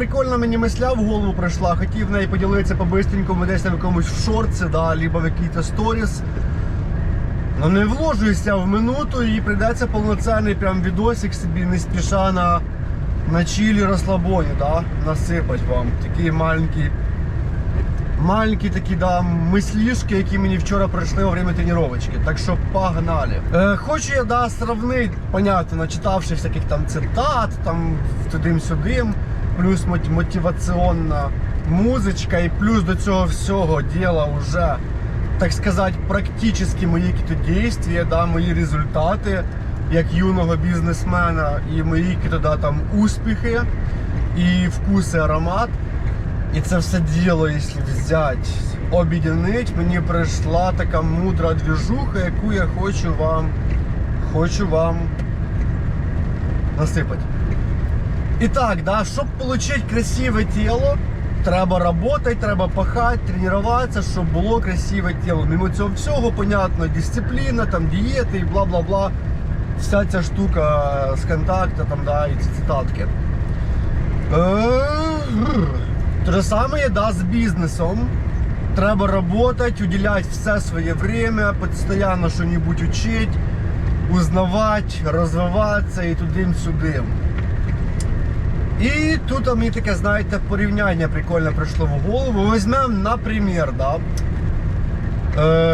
прикольна мені мисля в голову прийшла. Хотів нею поділитися по-бистренькому десь там в якомусь в шорці, да, либо в якийсь сторіс. Ну не вложуюся в минуту і прийдеться повноцінний прям відосик собі не спіша на, на чилі розслабоні, да, насипать вам. Такий маленький, маленькі такі да, мислішки, які мені вчора прийшли во время тренувачки. Так що погнали. Е, хочу я да, сравнити, понятно, начитавши всяких там цитат, там тудим-сюдим, плюс мотиваційна музичка, і плюс до цього всього діла вже так сказати, практично мої якісь дійства, да, мої результати як юного бізнесмена і мої якісь да, там успіхи і вкус і аромат. І це все діло, якщо взяти, об'єднати, мені прийшла така мудра двіжуха, яку я хочу вам, хочу вам насипати. І так, да, щоб отримати красиве тіло, треба працювати, треба пахати, тренуватися, щоб було красиве тіло. Мимо цього всього, понятно, дисципліна, там, дієти і бла-бла-бла. Вся ця штука з контакту, там, да, і ці цитатки. Те же саме, да, з бізнесом. Треба працювати, уділяти все своє время, постійно що-небудь учити, узнавати, розвиватися і туди-сюди. І тут мені таке, знаєте, порівняння прикольне прийшло в голову. Візьмемо, наприклад, да,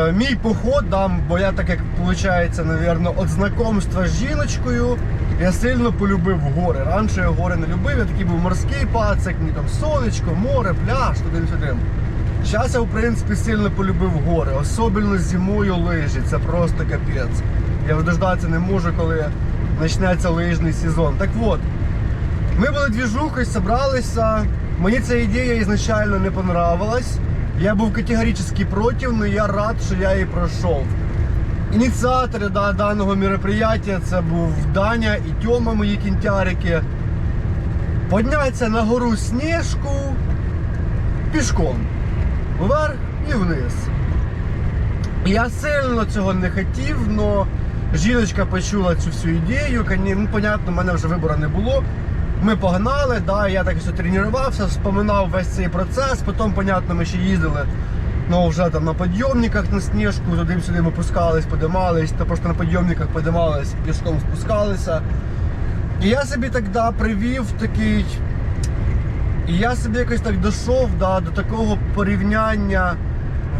е, мій поход, да, бо я так як виходить, напевно, від знайомства з жіночкою, я сильно полюбив гори. Раніше я гори не любив, я такий був морський пацик, мені там сонечко, море, пляж, туди-сюди. Зараз я, в принципі, сильно полюбив гори, особливо зимою лижі, це просто капець. Я вже дождатися не можу, коли почнеться лижний сезон. Так от, ми були двіжухою, зібралися. Мені ця ідея ізначально не понравилась. Я був категорично проти, але я рад, що я її пройшов. Ініціатори да, даного мероприятия це був Даня і Тьома, мої кінтярики. Піднятися на гору Снежку пішком. Вверх і вниз. Я сильно цього не хотів, але жіночка почула цю всю ідею. Ну, понятно, в мене вже вибору не було. Ми погнали, да, я так все тренувався, вспоминав весь цей процес. Потім, понятно, ми ще їздили ну, вже там на підйомниках на сніжку, туди-сюди ми пускались, подимались, та просто на підйомниках подимались, пішком спускалися. І я собі тоді привів такий. І я собі якось так дійшов да, до такого порівняння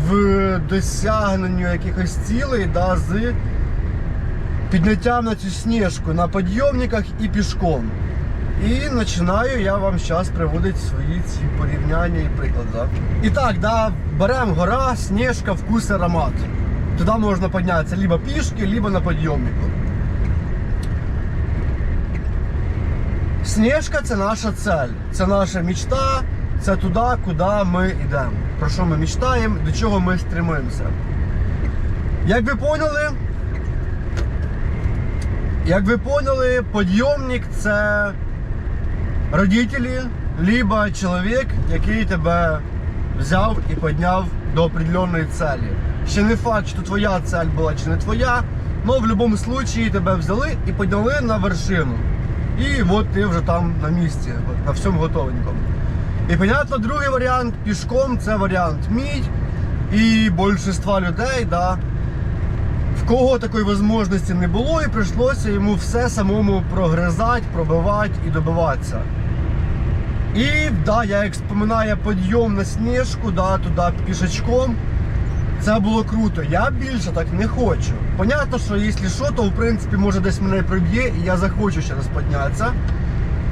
в досягненню якихось цілей да, з підняттям на цю сніжку на підйомниках і пішком. І починаю я вам зараз приводити свої ці порівняння і приклади. Да. І так, да, беремо гора, сніжка, вкус, аромат. Туди можна піднятися либо пішки, либо на підйомнику. Сніжка це наша цель, це наша мечта, це туди, куди ми йдемо. Про що ми мечтаємо, до чого ми стремимося. Як ви поняли, як ви поняли, підйомник це родителі, либо чоловік, який тебе взяв і підняв до определенної цілі. Ще не факт, що твоя цель була чи не твоя, але в будь-якому випадку тебе взяли і підняли на вершину. І от ти вже там на місці, на всьому готовенькому. І понятно, другий варіант пішком це варіант мій. І більшинства людей, да, кого такої можливості не було, і прийшлося йому все самому прогризати, пробивати і добиватися. І да, я як споминаю підйом на сніжку, да, туди пішечком. Це було круто. Я більше так не хочу. Понятно, що якщо що, то в принципі може десь мене приб'є і я захочу ще раз піднятися.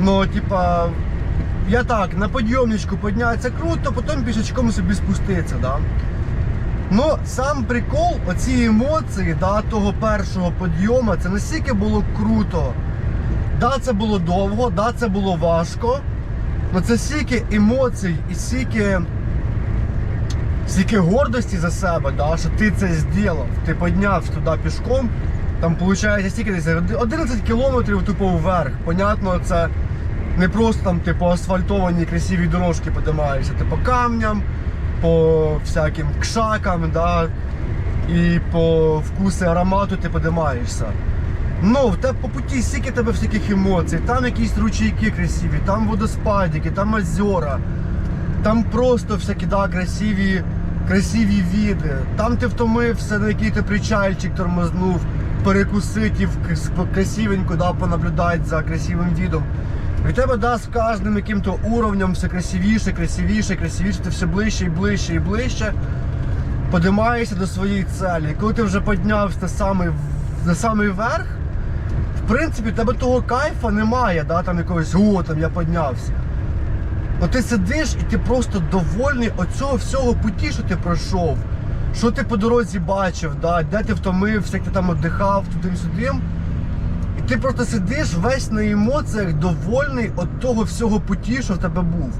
Ну, типа, я так, на підйомничку піднятися круто, потім пішечком собі спуститися, да. Ну, сам прикол, оці емоції да, того першого підйому, це настільки було круто. Да, це було довго, да, це було важко. Ну це стільки емоцій і стільки, стільки гордості за себе, да, що ти це зробив. Ти піднявся туди пішком. Там виходить стільки десь 11 кілометрів тупо вверх. Понятно, це не просто там ти по асфальтованій красивій дорожці піднімаєшся, ти по камням, по всяким кшакам, да, і по вкусу аромату ти піднімаєшся. Ну, в тебе по путі стільки тебе всяких емоцій, там якісь ручейки красиві, там водоспадики, там озера, там просто всякі да, красиві, красиві віди. Там ти втомився, на який ти причальчик тормознув, перекусити красивенько да, понаблюдати за красивим відом. І тебе да, з кожним яким-то уровнем все красивіше, красивіше, красивіше, ти все ближче і ближче і ближче подимаєшся до своєї цілі. І коли ти вже піднявся на самий, на самий верх, в принципі, тебе того кайфа немає, да, там якогось о, там я піднявся. От ти сидиш і ти просто довольний оцього всього путі, що ти пройшов, що ти по дорозі бачив, да, де ти втомився, як ти там віддихав, туди-сюди. Ти просто сидиш весь на емоціях, довольний від того всього путі, що в тебе був.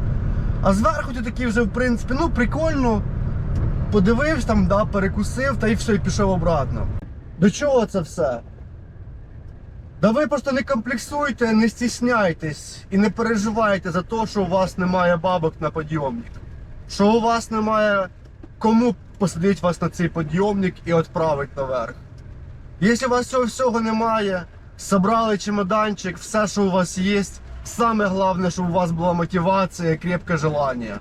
А зверху ти такий вже, в принципі, ну прикольно, подивився там, да, перекусив, та і все, і пішов обратно. До чого це все? Да ви просто не комплексуйте, не стісняйтесь і не переживайте за те, що у вас немає бабок на підйомник. Що у вас немає кому посадити вас на цей підйомник і відправити наверх. Якщо у вас цього всього немає, собрали чемоданчик, все, що у вас є, саме головне, щоб у вас була мотивація крепке желання.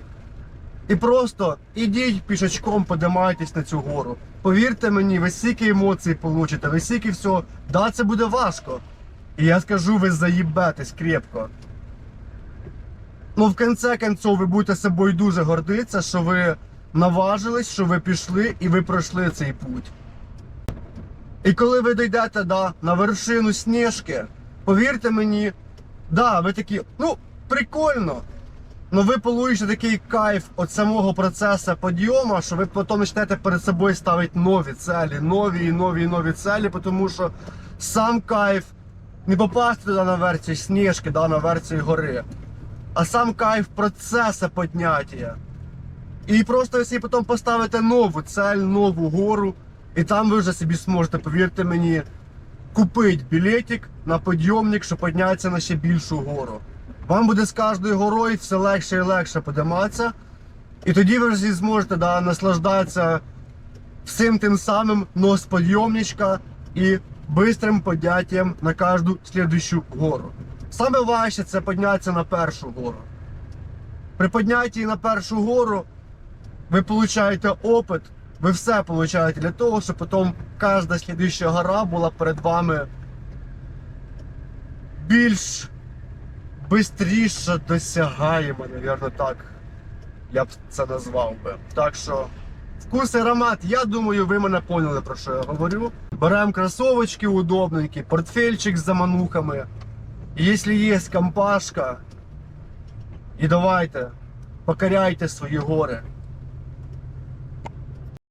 І просто ідіть пішечком, подимайтесь на цю гору. Повірте мені, ви стільки емоцій получите, ви стільки всього. Да, це буде важко. І я скажу, ви заїбетесь крепко. Ну, в кінці кінців ви будете собою дуже гордитися, що ви наважились, що ви пішли і ви пройшли цей путь. І коли ви дійдете да, на вершину сніжки, повірте мені, да, ви такі, ну, прикольно. Ну ви получите такий кайф від самого процесу підйому, що ви потім почнете перед собою ставити нові цілі, нові і нові і нові цілі, тому що сам кайф не попасти туди на версію сніжки, да, на версію гори, а сам кайф процесу підняття. І просто якщо потім поставите нову цель, нову гору, і там ви вже собі зможете, повірте мені, купити білетик на підйомник, щоб піднятися на ще більшу гору. Вам буде з кожною горою все легше і легше підійматися. І тоді ви вже зможете да, наслаждатися всім тим самим, но з підйомничка і бистрим підняттям на кожну слідущу гору. Саме важче це піднятися на першу гору. При піднятті на першу гору ви получаєте опит, ви все получаєте для того, щоб потім кожна слідуща гора була перед вами більш бистріше досягаємо, навірно, так. Я б це назвав би. Так що, вкус і аромат, я думаю, ви мене поняли, про що я говорю. Беремо кросовочки удобненькі, портфельчик з заманухами. І Якщо є компашка, і давайте, покоряйте свої гори.